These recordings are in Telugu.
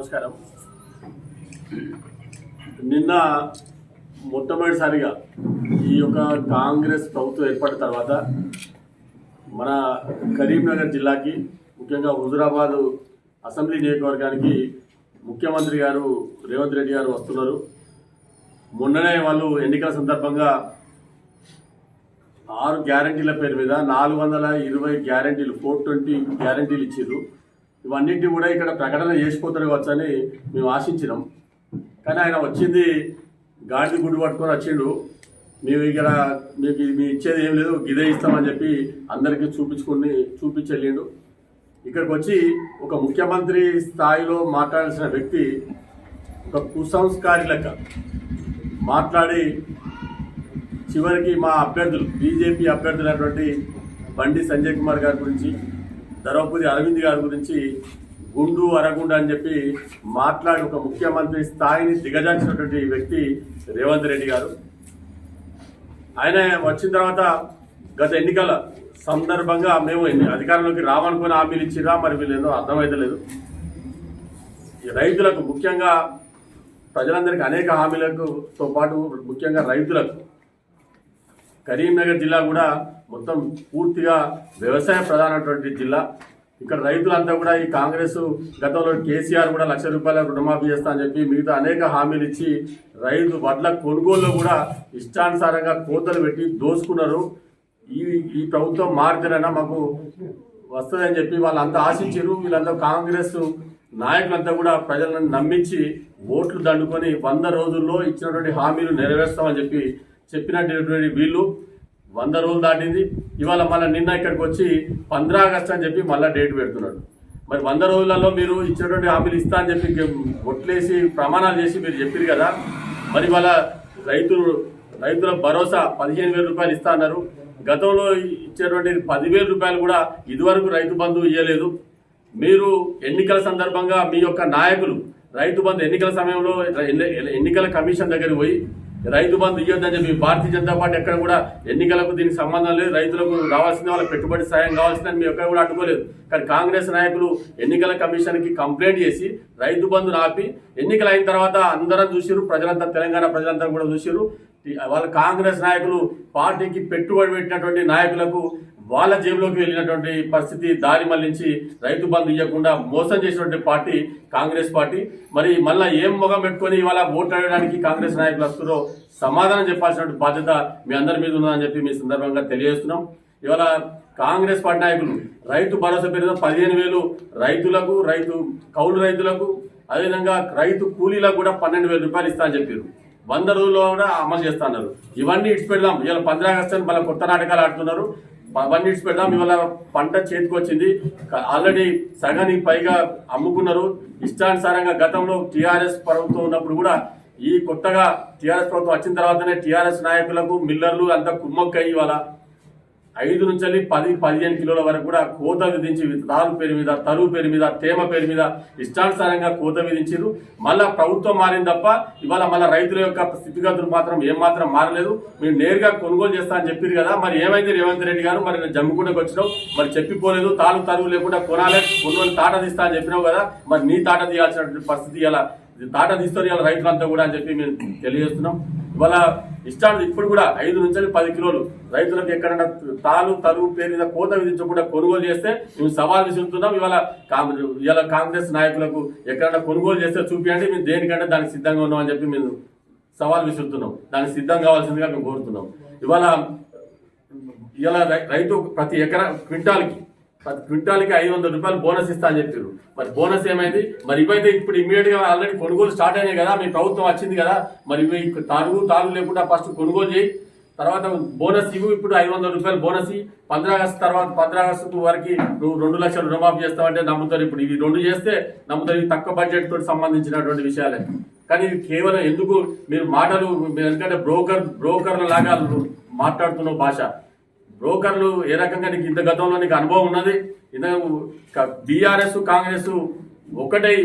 నమస్కారం. నిన్న మొట్టమొదటిసారిగా ఈ యొక్క కాంగ్రెస్ ప్రభుత్వం ఏర్పడిన తర్వాత మన కరీంనగర్ జిల్లాకి ముఖ్యంగా హుజురాబాదు అసెంబ్లీ నియోజకవర్గానికి ముఖ్యమంత్రి గారు రేవంత్ రెడ్డి గారు వస్తున్నారు. మొన్ననే వాళ్ళు ఎన్నికల సందర్భంగా ఆరు గ్యారంటీల పేరు మీద నాలుగు వందల ఇరవై గ్యారంటీలు ఫోర్ ట్వంటీ గ్యారంటీలు ఇచ్చారు ఇవన్నింటి కూడా ఇక్కడ ప్రకటన చేసిపోతారు వచ్చని మేము ఆశించినాం. కానీ ఆయన వచ్చింది గాడిద గుడ్డు పట్టుకొని వచ్చిండు. మేము ఇక్కడ మీకు ఇది మీ ఇచ్చేది ఏం లేదు గిదే ఇస్తామని చెప్పి అందరికీ చూపించుకుని చూపించి వెళ్ళిండు. ఇక్కడికి వచ్చి ఒక ముఖ్యమంత్రి స్థాయిలో మాట్లాడాల్సిన వ్యక్తి ఒక కుసంస్కారి లెక్క మాట్లాడి చివరికి మా అభ్యర్థులు బీజేపీ అభ్యర్థులైనటువంటి బండి సంజయ్ కుమార్ గారి గురించి ధర్మపురి అరవింద్ గారి గురించి గుండు అరగుండు అని చెప్పి మాట్లాడి ఒక ముఖ్యమంత్రి స్థాయిని దిగజార్చినటువంటి వ్యక్తి రేవంత్ రెడ్డి గారు. ఆయన వచ్చిన తర్వాత గత ఎన్నికల సందర్భంగా మేము అధికారంలోకి రావనుకుని హామీలు ఇచ్చిరా మరి వీళ్ళేదో అర్థమైతలేదు ఈ రైతులకు ముఖ్యంగా ప్రజలందరికీ అనేక హామీలకు తో పాటు ముఖ్యంగా రైతులకు కరీంనగర్ జిల్లా కూడా మొత్తం పూర్తిగా వ్యవసాయ ప్రధానమైనటువంటి జిల్లా. ఇక్కడ రైతులంతా కూడా ఈ కాంగ్రెస్ గతంలో కేసీఆర్ కూడా లక్ష రూపాయల రుణమాఫీ చేస్తా అని చెప్పి మిగతా అనేక హామీలు ఇచ్చి రైతు వడ్ల కొనుగోలులో కూడా ఇష్టానుసారంగా కోతలు పెట్టి దోసుకున్నారు. ఈ ఈ ప్రభుత్వం మారితేనైనా మాకు వస్తుందని చెప్పి వాళ్ళంతా ఆశించారు వీళ్ళంతా కాంగ్రెస్ నాయకులంతా కూడా ప్రజలను నమ్మించి ఓట్లు దండుకొని వంద రోజుల్లో ఇచ్చినటువంటి హామీలు నెరవేర్స్తామని చెప్పి చెప్పినటువంటి వీళ్ళు. వంద రోజులు దాటింది. ఇవాళ మళ్ళీ నిన్న ఇక్కడికి వచ్చి పంద్రా ఆగస్ట్ అని చెప్పి మళ్ళీ డేట్ పెడుతున్నాడు. మరి వంద రోజులలో మీరు ఇచ్చినటువంటి హామీలు ఇస్తా అని చెప్పి ఒట్లేసి ప్రమాణాలు చేసి మీరు చెప్పారు కదా. మరి వాళ్ళ రైతులు రైతుల భరోసా పదిహేను వేల రూపాయలు ఇస్తా అన్నారు. గతంలో ఇచ్చేటువంటి పదివేల రూపాయలు కూడా ఇదివరకు రైతు బంధు ఇవ్వలేదు మీరు ఎన్నికల సందర్భంగా మీ యొక్క నాయకులు రైతు బంధు ఎన్నికల సమయంలో ఎన్ని- ఎన్నికల కమిషన్ దగ్గరికి పోయి రైతు బంధు ఇవ్వద్దని చెప్పి భారతీయ జనతా పార్టీ ఎక్కడ కూడా ఎన్నికలకు దీనికి సంబంధం లేదు. రైతులకు రావాల్సింది వాళ్ళ పెట్టుబడి సాయం కావాల్సిందని మేము ఎక్కడ కూడా అడ్డుకోలేదు. కానీ కాంగ్రెస్ నాయకులు ఎన్నికల కమిషన్కి కంప్లైంట్ చేసి రైతు బంధును ఆపి ఎన్నికలు అయిన తర్వాత అందరం చూసిరు ప్రజలంతా తెలంగాణ ప్రజలంతా కూడా చూసిరు వాళ్ళ కాంగ్రెస్ నాయకులు పార్టీకి పెట్టుబడి పెట్టినటువంటి నాయకులకు వాళ్ళ జేబులోకి వెళ్ళినటువంటి పరిస్థితి దారి మళ్ళించి రైతు బంధు ఇవ్వకుండా మోసం చేసినటువంటి పార్టీ కాంగ్రెస్ పార్టీ. మరి మళ్ళీ ఏం మొగం పెట్టుకొని ఇవాళ ఓట్లు అడగడానికి కాంగ్రెస్ నాయకులు వస్తున్నారో సమాధానం చెప్పాల్సినటువంటి బాధ్యత మీ అందరి మీద ఉందని చెప్పి మీ సందర్భంగా తెలియజేస్తున్నాం. ఇవాళ కాంగ్రెస్ పార్టీ నాయకులు రైతు భరోసా పేరుతో పదిహేను వేలు రైతులకు రైతు కౌలు రైతులకు అదేవిధంగా రైతు కూలీలకు కూడా పన్నెండు వేల రూపాయలు ఇస్తా అని చెప్పారు. వంద రోజుల్లో కూడా అమలు చేస్తున్నారు. ఇవన్నీ ఇట్స్ పెడదాం ఇవాళ పంద్రా మళ్ళీ కొత్త నాటకాలు ఆడుతున్నారు. పండించి పెడదాం ఇవాళ పంట చేతికి వచ్చింది. ఆల్రెడీ సగానికి పైగా అమ్ముకున్నారు. ఇష్టానుసారంగా గతంలో టీఆర్ఎస్ ప్రభుత్వం ఉన్నప్పుడు కూడా ఈ కొత్తగా టీఆర్ఎస్ ప్రభుత్వం వచ్చిన తర్వాతనే టీఆర్ఎస్ నాయకులకు మిల్లర్లు అంతా కుమ్మక్కయ్యి ఇవాళ ఐదు నుంచి పది పదిహేను కిలోల వరకు కూడా కోత విధించి తాలు పేరు మీద తరువు పేరు మీద తేమ పేరు మీద ఇష్టానుసారంగా కోత విధించారు మళ్ళా ప్రభుత్వం మారింది తప్ప ఇవాళ మళ్ళీ రైతుల యొక్క స్థితిగతులు మాత్రం ఏమాత్రం మారలేదు. మీరు నేరుగా కొనుగోలు చేస్తా అని చెప్పారు కదా మరి ఏమైంది రేవంత్ రెడ్డి గారు? మరి నేను వచ్చినావు మరి చెప్పిపోలేదు తాలు తరువు లేకుండా కొనాలే కొనుగోలు తాట తీస్తా అని చెప్పినావు కదా మరి నీ తాట తీయాల్సినటువంటి పరిస్థితి ఇలా తాట తీస్తారు ఇలా రైతులంతా కూడా అని చెప్పి మేము తెలియజేస్తున్నాం. ఇవాళ ఇష్టాలు ఇప్పుడు కూడా ఐదు నుంచి పది కిలోలు. రైతులకు ఎక్కడన్నా తాలు తరువు పేరు మీద కోత విధించకుండా కొనుగోలు చేస్తే మేము సవాల్ విసురుతున్నాం. ఇవాళ ఇవాళ కాంగ్రెస్ నాయకులకు ఎక్కడన్నా కొనుగోలు చేస్తే చూపించండి మేము దేనికంటే దానికి సిద్ధంగా ఉన్నాం అని చెప్పి మేము సవాల్ విసురుతున్నాం. దానికి సిద్ధం కావాల్సిందిగా మేము కోరుతున్నాం. ఇవాళ ఇలా రై- రైతు ప్రతి ఎకరా క్వింటాల్కి పది క్వింటాల్కి ఐదు వందల రూపాయలు బోనస్ ఇస్తా అని చెప్పారు. మరి బోనస్ ఏమైంది? మరి ఇవైతే ఇప్పుడు ఇమీడియట్గా ఆల్రెడీ కొనుగోలు స్టార్ట్ అయినాయి కదా మీ ప్రభుత్వం వచ్చింది కదా మరి ఇవి తాగు తాగు లేకుండా ఫస్ట్ కొనుగోలు చేయి. తర్వాత బోనస్ ఇవ్వు ఇప్పుడు ఐదు వందల రూపాయలు బోనస్ పంద్రా ఆగస్టు తర్వాత పంద్రా ఆగస్టు వరకు నువ్వు రెండు లక్షలు రుణమాఫీ చేస్తావంటే నమ్ముతారు. ఇప్పుడు ఇవి రెండు చేస్తే నమ్ముతారు. ఇవి తక్కువ బడ్జెట్ తోటి సంబంధించినటువంటి విషయాలే. కానీ ఇది కేవలం ఎందుకు మీరు మాటలు మీరు ఎందుకంటే బ్రోకర్ బ్రోకర్ల లాగా మాట్లాడుతున్న భాష. బ్రోకర్లు ఏ రకంగా నీకు ఇంత గతంలో నీకు అనుభవం ఉన్నది? ఇంత బీఆర్ఎస్ కాంగ్రెస్ ఒకటై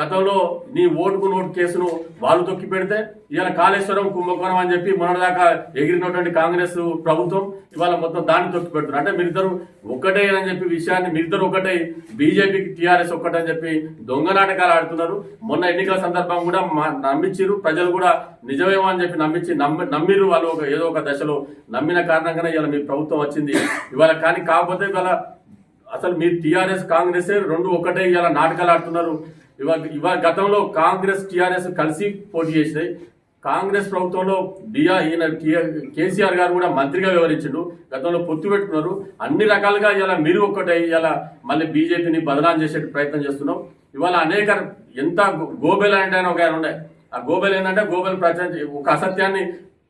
గతంలో నీ ఓటుకు నోటు కేసును వాళ్ళు తొక్కి పెడితే ఇవాళ కాళేశ్వరం కుంభకోణం అని చెప్పి మొన్నదాకా ఎగిరినటువంటి కాంగ్రెస్ ప్రభుత్వం ఇవాళ మొత్తం దాన్ని తొక్కి పెడుతున్నారు. అంటే మీరిద్దరు ఒకటే అని చెప్పి విషయాన్ని మీరిద్దరు ఒకటే బీజేపీకి టీఆర్ఎస్ ఒక్కటే అని చెప్పి దొంగ నాటకాలు ఆడుతున్నారు. మొన్న ఎన్నికల సందర్భం కూడా మా- ప్రజలు కూడా నిజమేమో అని చెప్పి నమ్మించి నమ్మి నమ్మిరు వాళ్ళు ఒక ఏదో ఒక దశలో. నమ్మిన కారణంగానే ఇవాళ మీ ప్రభుత్వం వచ్చింది. ఇవాళ కానీ కాకపోతే ఇవాళ అసలు మీరు టీఆర్ఎస్ కాంగ్రెస్ రెండు ఒకటే ఇవాళ నాటకాలు ఆడుతున్నారు. ఇవాళ ఇవాళ గతంలో కాంగ్రెస్ టీఆర్ఎస్ కలిసి పోటీ చేసినాయి. కాంగ్రెస్ ప్రభుత్వంలో డిఆ ఈయన కేసీఆర్ గారు కూడా మంత్రిగా వ్యవహరించిండు. గతంలో పొత్తు పెట్టుకున్నారు. అన్ని రకాలుగా ఇలా మీరు ఒక్కటే ఇలా మళ్ళీ బీజేపీని బదనాం చేసే ప్రయత్నం చేస్తున్నాం. ఇవాళ అనేక ఎంత గోబెల్ అంటే ఒక ఆయన ఉండే. ఆ గోబెల్ ఏంటంటే గోబెల్ ప్రచారం ఒక అసత్యాన్ని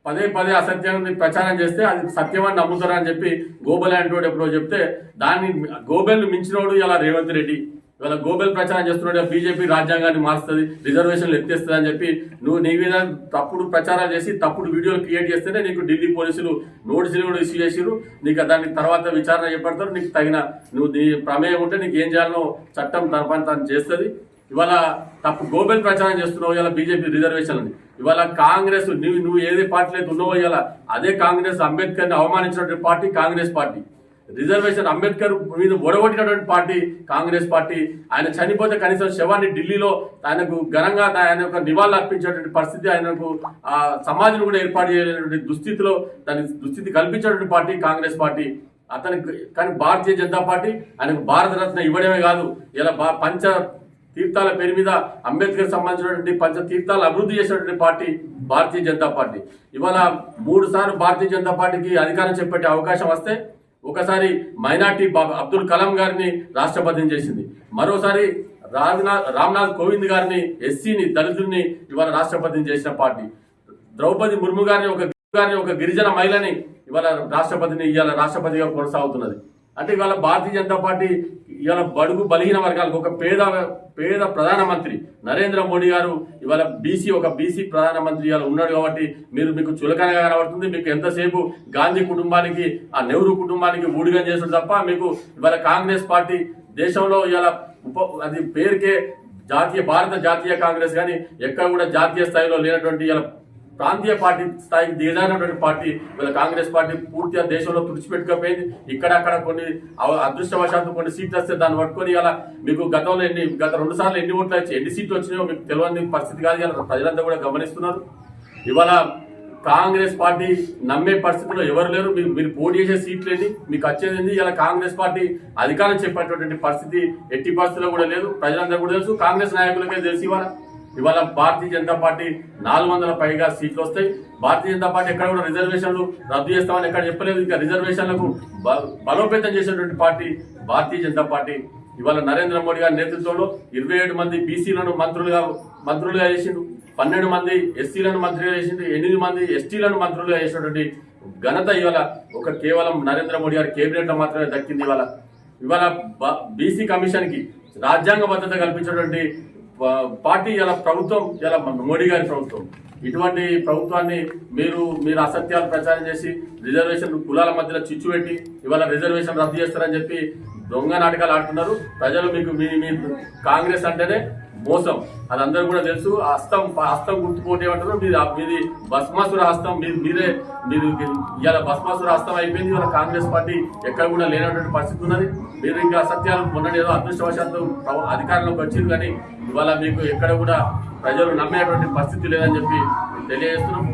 పదే పదే అసత్యాన్ని ప్రచారం చేస్తే అది సత్యమని నమ్ముతారని చెప్పి గోబెల్ అంటోడు ఎప్పుడో చెప్తే దాన్ని గోబెల్ మించినోడు ఇలా రేవంత్ రెడ్డి. ఇవాళ గోబెల్ ప్రచారం చేస్తున్నాడు బీజేపీ రాజ్యాంగాన్ని మారుస్తుంది రిజర్వేషన్లు ఎత్తేస్తుంది అని చెప్పి నువ్వు నీ మీద తప్పుడు ప్రచారాలు చేసి తప్పుడు వీడియోలు క్రియేట్ చేస్తేనే నీకు ఢిల్లీ పోలీసులు నోటీసులు కూడా ఇష్యూ చేసిరు నీకు దానికి తర్వాత విచారణ చేపడతారు నీకు తగిన నువ్వు నీ ప్రమేయం ఉంటే నీకు ఏం చేయాలనో చట్టం తన పని తను చేస్తుంది. ఇవాళ తప్పు గోబెల్ ప్రచారం చేస్తున్నావు ఇవాళ బీజేపీ రిజర్వేషన్ అని ఇవాళ కాంగ్రెస్ నువ్వు నువ్వు ఏదే పార్టీలో అయితే ఉన్నావో ఇవాళ అదే కాంగ్రెస్ అంబేద్కర్ని అవమానించినటువంటి party Congress party. Reservation Ambedkar మీద ఒడగొట్టినటువంటి పార్టీ కాంగ్రెస్ పార్టీ ఆయన చనిపోతే కనీసం శవాన్ని ఢిల్లీలో ఆయనకు ఘనంగా ఆయన యొక్క నివాళులు అర్పించేటువంటి పరిస్థితి ఆయనకు ఆ సమాజం కూడా ఏర్పాటు చేయలేనటువంటి దుస్థితిలో దాని దుస్థితి కల్పించేటువంటి పార్టీ కాంగ్రెస్ పార్టీ. అతనికి కానీ భారతీయ జనతా పార్టీ ఆయనకు భారతరత్న ఇవ్వడమే కాదు ఇలా పంచ తీర్థాల పేరు మీద అంబేద్కర్ సంబంధించినటువంటి పంచ తీర్థాలు అభివృద్ధి చేసినటువంటి పార్టీ భారతీయ జనతా పార్టీ. ఇవాళ మూడు సార్లు భారతీయ జనతా పార్టీకి అధికారం చేపట్టే అవకాశం వస్తే ఒకసారి మైనార్టీ బాబా అబ్దుల్ కలాం గారిని రాష్ట్రపతిని చేసింది. మరోసారి రాజ్నాథ్ రామ్నాథ్ కోవింద్ గారిని ఎస్సీని దళితుల్ని ఇవాళ రాష్ట్రపతిని చేసిన పార్టీ. ద్రౌపది ముర్ము గారిని ఒక గారిని ఒక గిరిజన మహిళని ఇవాళ రాష్ట్రపతిని ఇవాళ రాష్ట్రపతిగా కొనసాగుతున్నది. అంటే ఇవాళ భారతీయ జనతా పార్టీ ఇవాళ బడుగు బలహీన వర్గాలకు ఒక పేద పేద ప్రధానమంత్రి నరేంద్ర మోడీ గారు ఇవాళ బీసీ ఒక బీసీ ప్రధానమంత్రి ఇవాళ ఉన్నాడు కాబట్టి మీరు మీకు చులకనగా కనబడుతుంది. మీకు ఎంతసేపు గాంధీ కుటుంబానికి ఆ నెహ్రూ కుటుంబానికి ఊడిగా చేసాడు తప్ప మీకు ఇవాళ కాంగ్రెస్ పార్టీ దేశంలో ఇవాళ ఉప అది పేరుకే జాతీయ భారత జాతీయ కాంగ్రెస్ కానీ ఎక్కడ కూడా జాతీయ స్థాయిలో లేనటువంటి ఇలా ప్రాంతీయ పార్టీ స్థాయికి దిగజారినటువంటి పార్టీ వీళ్ళ కాంగ్రెస్ పార్టీ పూర్తిగా దేశంలో తుడిచిపెట్టుకపోయింది. ఇక్కడక్కడ కొన్ని అదృష్టవశాంతం అదృష్టవశాత్తు కొన్ని సీట్లు వస్తే దాన్ని పట్టుకొని ఇలా మీకు గతంలో ఎన్ని గత రెండు సార్లు ఎన్ని ఓట్లు వచ్చి ఎన్ని సీట్లు వచ్చినాయో మీకు తెలియని పరిస్థితి కాదు ఇలా ప్రజలంతా కూడా గమనిస్తున్నారు. ఇవాళ కాంగ్రెస్ పార్టీ నమ్మే పరిస్థితిలో ఎవరు లేరు. మీరు మీరు పోటీ చేసే సీట్లు ఏంటి మీకు వచ్చేది ఇలా కాంగ్రెస్ పార్టీ అధికారం చెప్పేటటువంటి పరిస్థితి ఎట్టి పరిస్థితిలో కూడా లేదు. ప్రజలందరూ కూడా తెలుసు. కాంగ్రెస్ నాయకులకే తెలిసి ఇవాళ. ఇవాళ భారతీయ జనతా పార్టీ నాలుగు వందల పైగా సీట్లు వస్తాయి. భారతీయ జనతా పార్టీ ఎక్కడ కూడా రిజర్వేషన్లు రద్దు చేస్తామని ఎక్కడ చెప్పలేదు. ఇంకా రిజర్వేషన్లకు బ- బలోపేతం చేసేటువంటి పార్టీ భారతీయ జనతా పార్టీ. ఇవాళ నరేంద్ర మోడీ గారి నేతృత్వంలో ఇరవై ఏడు మంది బీసీలను మంత్రులుగా మంత్రులుగా చేసిండు. పన్నెండు మంది ఎస్సీలను మంత్రిగా చేసిండు. ఎనిమిది మంది ఎస్టీలను మంత్రులుగా చేసినటువంటి ఘనత ఇవాళ ఒక కేవలం నరేంద్ర మోడీ గారి కేబినెట్లో మాత్రమే దక్కింది ఇవాళ. ఇవాళ బీసీ కమిషన్కి రాజ్యాంగ భద్రత కల్పించినటువంటి పార్టీ ఇలా ప్రభుత్వం ఇలా మోడీ గారి ప్రభుత్వం? ఇటువంటి ప్రభుత్వాన్ని మీరు మీరు అసత్యాలు ప్రచారం చేసి రిజర్వేషన్ కులాల మధ్యలో చిచ్చు పెట్టి ఇవాళ రిజర్వేషన్ రద్దు చేస్తారని చెప్పి దొంగ నాటకాలు ఆడుతున్నారు. ప్రజలు మీకు మీ మీ కాంగ్రెస్ అంటేనే మోసం. అది అందరూ కూడా తెలుసు హస్తం హస్తం గుర్తుపోతే ఏమంటారు? మీరు మీది భస్మాసుర హస్తం మీరు మీరే మీరు ఇవాళ భస్మాసుర హస్తం అయిపోయింది ఇవాళ కాంగ్రెస్ పార్టీ ఎక్కడ కూడా లేనటువంటి పరిస్థితి ఉన్నది. మీరు ఇంకా అసత్యాలు మొన్న ఏదో అదృష్టవశాత్తు అధికారంలోకి వచ్చింది కానీ ఇవాళ మీకు ఎక్కడ కూడా ప్రజలు నమ్మేటువంటి పరిస్థితి లేదని చెప్పి తెలియజేస్తున్నాం.